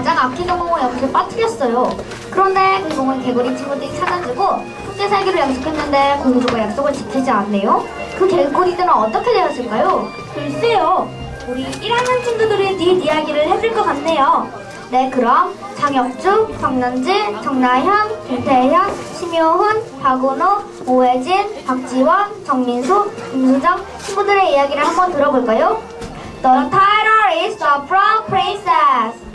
가장 아끼는 공을 여기서 빠뜨렸어요. 그런데 그 공을 개구리 친구들이 찾아주고 함께 살기로 약속했는데 공주가 약속을 지키지 않네요. 그 개구리들은 어떻게 되었을까요? 글쎄요. 우리 1학년 친구들이 뒷 이야기를 해줄 것 같네요. 네, 그럼 장혁주, 박난지, 정나현, 김태현, 심효훈, 박은호, 오혜진, 박지원, 정민수, 김수정 친구들의 이야기를 한번 들어볼까요? The title is The Frog Princess.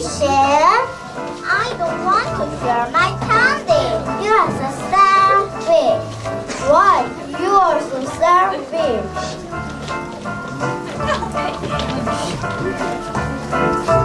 Share? I don't want to share my candy. You are so selfish. Why? You are so selfish.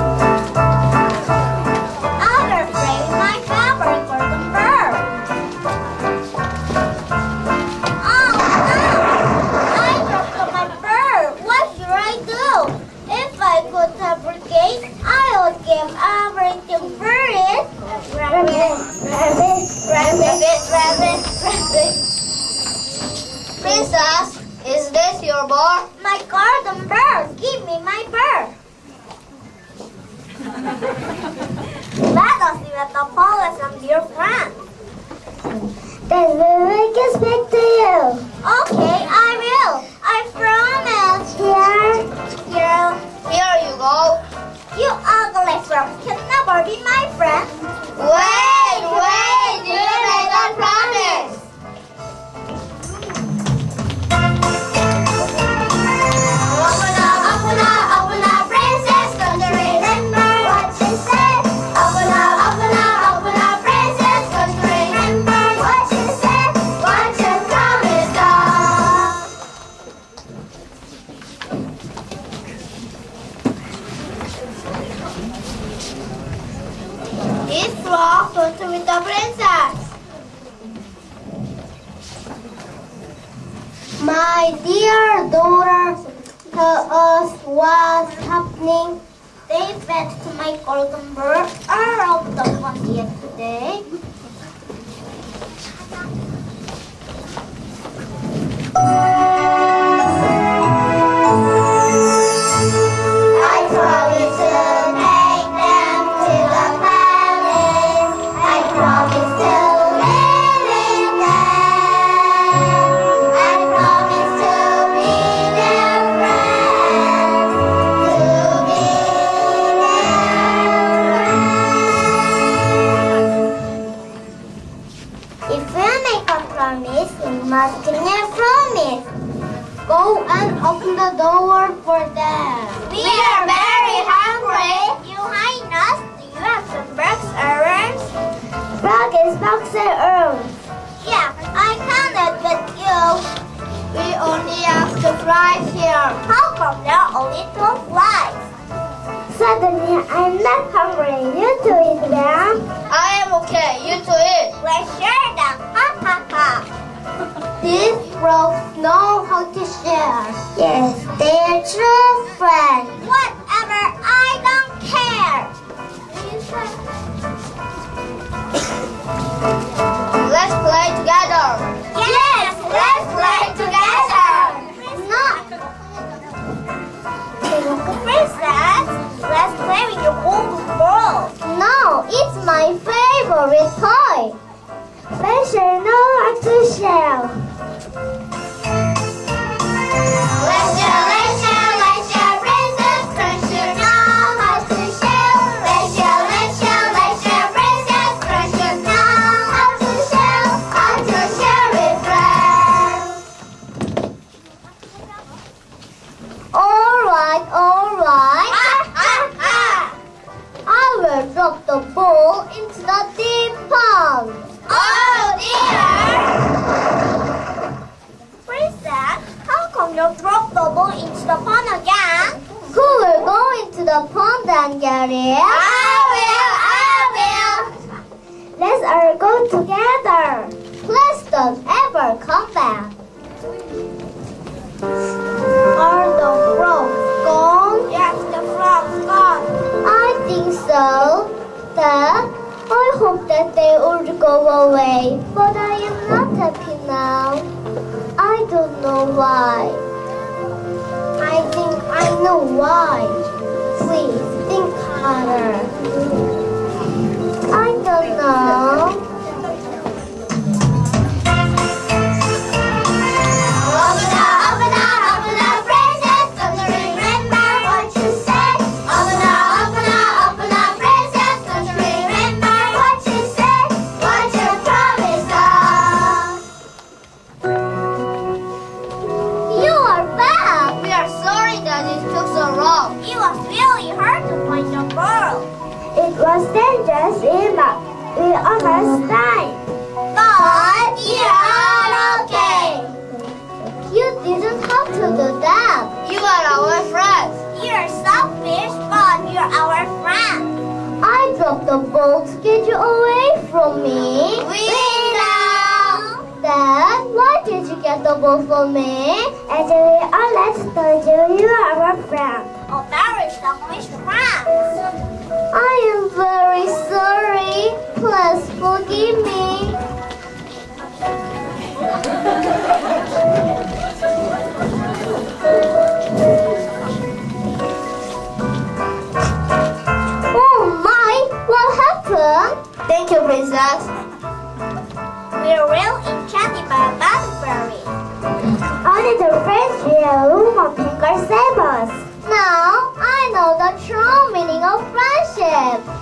Dear daughter, tell us what's happening. They went to my golden bird around the pond yesterday. I how come you drop the ball into the pond again? Who will go into the pond and get it? I will, I will. Let's all go together. Please don't ever come back. Are I Died. But you are okay. You didn't have to do that. You are our friend. You're selfish, but you're our friend. I dropped the ball to get you away from me. We know. Dad, why did you get the ball from me? Actually, Alex told you you are our friend. Oh, A very I am very sorry. Please forgive me. Oh my, what happened? Thank you, Princess. We're Pinker